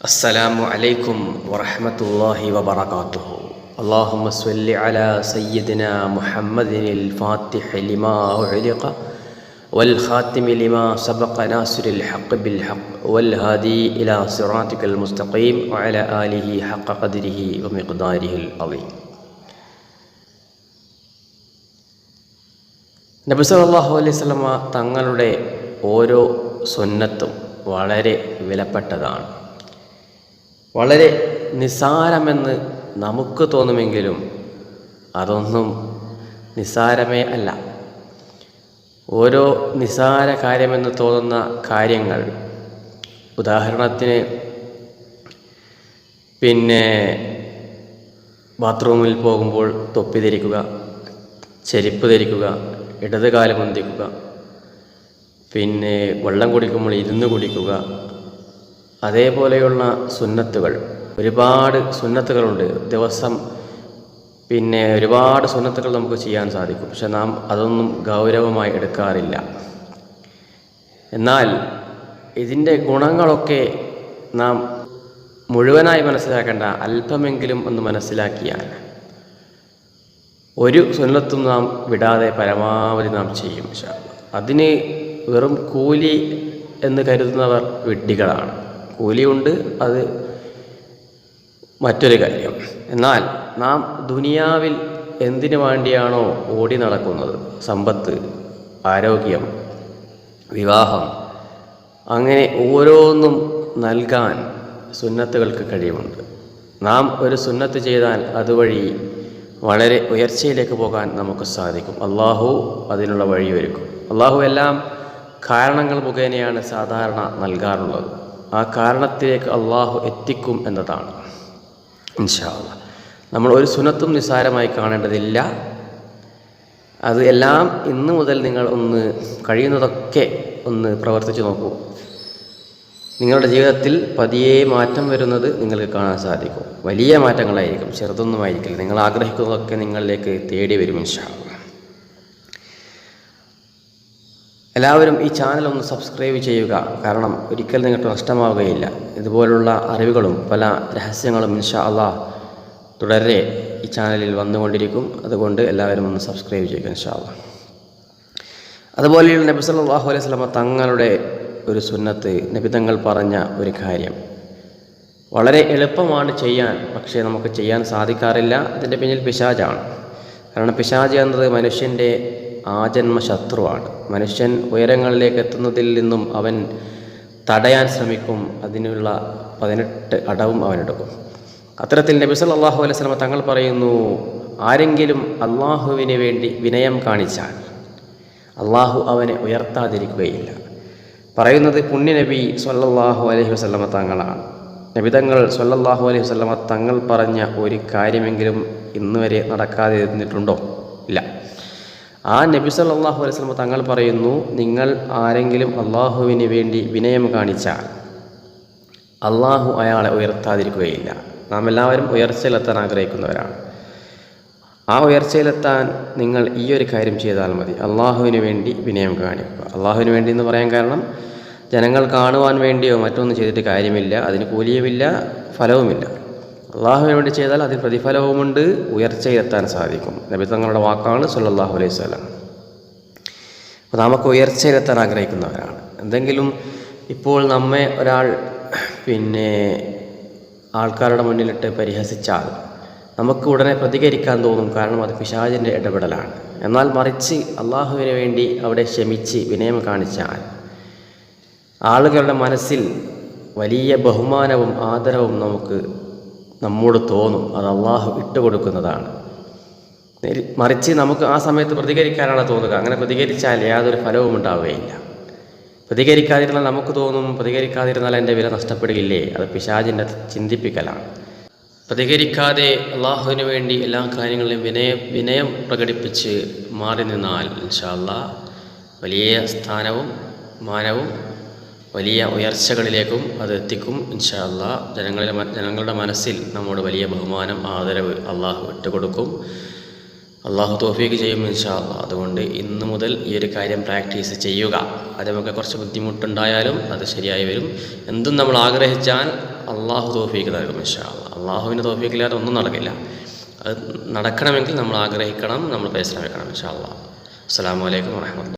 السلام عليكم ورحمة الله وبركاته اللهم صل على سيدنا محمد الفاتح لما أعلق والخاتم لما سبق ناصر الحق بالحق والهادي إلى صراطك المستقيم وعلى آله حق قدره ومقداره العظيم നബി സല്ലല്ലാഹു അലൈഹി വസല്ലമ തങ്ങളുടെ ഓരോ സുന്നത്തും വളരെ വിലപ്പെട്ടതാണ് വളരെ നിസ്സാരമെന്ന് നമുക്ക് തോന്നുമെങ്കിലും അതൊന്നും നിസ്സാരമേ അല്ല. ഓരോ നിസ്സാര കാര്യമെന്ന് തോന്നുന്ന കാര്യങ്ങൾ. ഉദാഹരണത്തിന് പിന്നെ ബാത്റൂമിൽ പോകുമ്പോൾ തൊപ്പി ധരിക്കുക ചെരുപ്പ് ധരിക്കുക ഇടത് കാലം പൊന്തിക്കുക പിന്നെ വെള്ളം കുടിക്കുമ്പോൾ ഇരുന്ന് കുടിക്കുക അതേപോലെയുള്ള സുന്നത്തുകൾ. ഒരുപാട് സുന്നത്തുകളുണ്ട്. ദിവസം പിന്നെ ഒരുപാട് സുന്നത്തുകൾ നമുക്ക് ചെയ്യാൻ സാധിക്കും. പക്ഷെ നാം അതൊന്നും ഗൗരവമായി എടുക്കാറില്ല. എന്നാൽ ഇതിന്റെ ഗുണങ്ങളൊക്കെ നാം മുഴുവനായി മനസ്സിലാക്കേണ്ട അല്പമെങ്കിലും ഒന്ന് മനസ്സിലാക്കിയാൽ ഒരു സുന്നത്തും നാം വിടാതെ പരമാവധി നാം ചെയ്യും. അതിന് വെറും കൂലി എന്ന് കരുതുന്നവർ വിഡ്ഢികളാണ്. കൂലിയുണ്ട് അത് മറ്റൊരു കാര്യം. എന്നാൽ നാം ദുനിയാവിൽ എന്തിനു വേണ്ടിയാണോ ഓടി നടക്കുന്നത്? സമ്പത്ത് ആരോഗ്യം വിവാഹം അങ്ങനെ ഓരോന്നും നൽകാൻ സുന്നത്തുകൾക്ക് കഴിവുണ്ട്. നാം ഒരു സുന്നത്ത് ചെയ്താൽ അതുവഴി വളരെ ഉയർച്ചയിലേക്ക് പോകാൻ നമുക്ക് സാധിക്കും. അള്ളാഹു അതിനുള്ള വഴിയൊരുക്കും. അള്ളാഹു എല്ലാം കാരണങ്ങൾ മുഖേനയാണ് സാധാരണ നൽകാറുള്ളത്. ആ കാരണത്തിലേക്ക് അള്ളാഹു എത്തിക്കും എന്നതാണ്. ഇൻഷാല്ല നമ്മൾ ഒരു സുനത്തും നിസ്സാരമായി കാണേണ്ടതില്ല. അത് എല്ലാം ഇന്ന് മുതൽ നിങ്ങൾ ഒന്ന് കഴിയുന്നതൊക്കെ ഒന്ന് പ്രവർത്തിച്ചു നോക്കൂ. നിങ്ങളുടെ ജീവിതത്തിൽ പതിയെ മാറ്റം വരുന്നത് നിങ്ങൾക്ക് കാണാൻ സാധിക്കും. വലിയ മാറ്റങ്ങളായിരിക്കും ചെറുതൊന്നുമായിരിക്കില്ല നിങ്ങൾ ആഗ്രഹിക്കുന്നതൊക്കെ നിങ്ങളിലേക്ക് തേടി വരും ഇൻഷാ അല്ലാ. എല്ലാവരും ഈ ചാനൽ ഒന്ന് സബ്സ്ക്രൈബ് ചെയ്യുക. കാരണം ഒരിക്കൽ നിങ്ങൾക്ക് നഷ്ടമാവുകയില്ല. ഇതുപോലുള്ള അറിവുകളും പല രഹസ്യങ്ങളും ഇൻഷാ അള്ളാ തുടരെ ഈ ചാനലിൽ വന്നുകൊണ്ടിരിക്കും. അതുകൊണ്ട് എല്ലാവരും ഒന്ന് സബ്സ്ക്രൈബ് ചെയ്യുക ഇൻഷാ അള്ളാ അതുപോലെയുള്ള നബി സല്ലല്ലാഹു അലൈഹി വസല്ലമ തങ്ങളുടെ ഒരു സുന്നത്ത് നബി തങ്ങൾ പറഞ്ഞ ഒരു കാര്യം. വളരെ എളുപ്പമാണ് ചെയ്യാൻ പക്ഷേ നമുക്ക് ചെയ്യാൻ സാധിക്കാറില്ല. അതിന്റെ പിന്നിൽ പിശാജാണ്. കാരണം പിശാജ് എന്നത് മനുഷ്യന്റെ ആജന്മ ശത്രുവാണ് മനുഷ്യൻ ഉയരങ്ങളിലേക്ക് എത്തുന്നതിൽ നിന്നും അവൻ തടയാൻ ശ്രമിക്കും. അതിനുള്ള പതിനെട്ട് അടവും അവനെടുക്കും അത്തരത്തിൽ നബി സല്ലല്ലാഹു അലൈഹി സ്വലമ തങ്ങൾ പറയുന്നു ആരെങ്കിലും അള്ളാഹുവിന് വേണ്ടി വിനയം കാണിച്ചാൽ അള്ളാഹു അവനെ ഉയർത്താതിരിക്കുകയില്ല. പറയുന്നത് പുണ്യനബി സ്വല്ലല്ലാഹു അലൈഹി വസ്ലമ തങ്ങളാണ്. നബിതങ്ങൾ സ്വല്ലല്ലാഹു അലൈഹി വസ്ലമ തങ്ങൾ പറഞ്ഞ ഒരു കാര്യമെങ്കിലും ഇന്നുവരെ നടക്കാതിരുന്നിട്ടുണ്ടോ? ഇല്ല. ആ നബി സല്ലാഹു അലൈഹി സ്വലമ തങ്ങൾ പറയുന്നു നിങ്ങൾ ആരെങ്കിലും അള്ളാഹുവിന് വേണ്ടി വിനയം കാണിച്ചാൽ അള്ളാഹു അയാളെ ഉയർത്താതിരിക്കുകയില്ല. നാം എല്ലാവരും ഉയർച്ചയിലെത്താൻ ആഗ്രഹിക്കുന്നവരാണ്. ആ ഉയർച്ചയിലെത്താൻ നിങ്ങൾ ഈ ഒരു കാര്യം ചെയ്താൽ മതി. അള്ളാഹുവിന് വേണ്ടി വിനയം കാണിക്കുക. അള്ളാഹുവിന് വേണ്ടി എന്ന് പറയാൻ കാരണം ജനങ്ങൾ കാണുവാൻ വേണ്ടിയോ മറ്റൊന്നും ചെയ്തിട്ട് കാര്യമില്ല. അതിന് കൂലിയുമില്ല ഫലവുമില്ല. അള്ളാഹുവിന് വേണ്ടി ചെയ്താൽ അതിന് പ്രതിഫലവുമുണ്ട് ഉയർച്ചയിലെത്താൻ സാധിക്കും. നബി തങ്ങളുടെ വാക്കാണ് സല്ലല്ലാഹു അലൈഹി സ്വലം അപ്പോൾ നമുക്ക് ഉയർച്ചയിലെത്താൻ ആഗ്രഹിക്കുന്നവരാണ്. എന്തെങ്കിലും ഇപ്പോൾ നമ്മെ ഒരാൾ പിന്നെ ആൾക്കാരുടെ മുന്നിലിട്ട് പരിഹസിച്ചാൽ നമുക്ക് ഉടനെ പ്രതികരിക്കാൻ തോന്നും കാരണം അത് പിശാചിന്റെ ഇടപെടലാണ്. എന്നാൽ മറിച്ച് അള്ളാഹുവിന് വേണ്ടി അവിടെ ക്ഷമിച്ച് വിനയം കാണിച്ചാൽ ആളുകളുടെ മനസ്സിൽ വലിയ ബഹുമാനവും ആദരവും നമുക്ക് നമ്മോട് തോന്നും. അത് അള്ളാഹു ഇട്ടുകൊടുക്കുന്നതാണ്. മറിച്ച് നമുക്ക് ആ സമയത്ത് പ്രതികരിക്കാനാണ് തോന്നുക. അങ്ങനെ പ്രതികരിച്ചാൽ യാതൊരു ഫലവും ഉണ്ടാവുകയില്ല. പ്രതികരിക്കാതിരുന്നാൽ നമുക്ക് തോന്നും പ്രതികരിക്കാതിരുന്നാൽ എന്റെ വില നഷ്ടപ്പെടുകയില്ലേ? അത് പിശാജിന്റെ ചിന്തിപ്പിക്കലാണ്. പ്രതികരിക്കാതെ അള്ളാഹുവിന് വേണ്ടി എല്ലാ കാര്യങ്ങളിലും വിനയം വിനയം പ്രകടിപ്പിച്ച് മാറി നിന്നാൽ ഇൻഷാല്ല വലിയ സ്ഥാനവും മാനവും വലിയ ഉയർച്ചകളിലേക്കും അത് എത്തിക്കും ഇൻഷാല്ല ജനങ്ങളിലെ ജനങ്ങളുടെ മനസ്സിൽ നമ്മോട് വലിയ ബഹുമാനം ആദരവ് അള്ളാഹു ഇട്ടുകൊടുക്കും. അള്ളാഹു തോഫീക്ക് ചെയ്യും ഇൻഷാ അതുകൊണ്ട് ഇന്ന് മുതൽ ഈ ഒരു കാര്യം പ്രാക്ടീസ് ചെയ്യുക. അത് നമുക്ക് കുറച്ച് ബുദ്ധിമുട്ടുണ്ടായാലും അത് ശരിയായി വരും. എന്തും നമ്മൾ ആഗ്രഹിച്ചാൽ അള്ളാഹു തോഫീക്ക് നൽകും ഇൻഷാ അള്ളാഹ് അള്ളാഹുവിന്റെ തോഫീക്കില്ലാതെ ഒന്നും നടക്കില്ല. അത് നടക്കണമെങ്കിൽ നമ്മൾ ആഗ്രഹിക്കണം നമ്മൾ പരിശ്രമിക്കണം ഇൻഷാ അള്ളാഹ് അസ്സാം വലൈക്കും വാഹമത്തുള്ള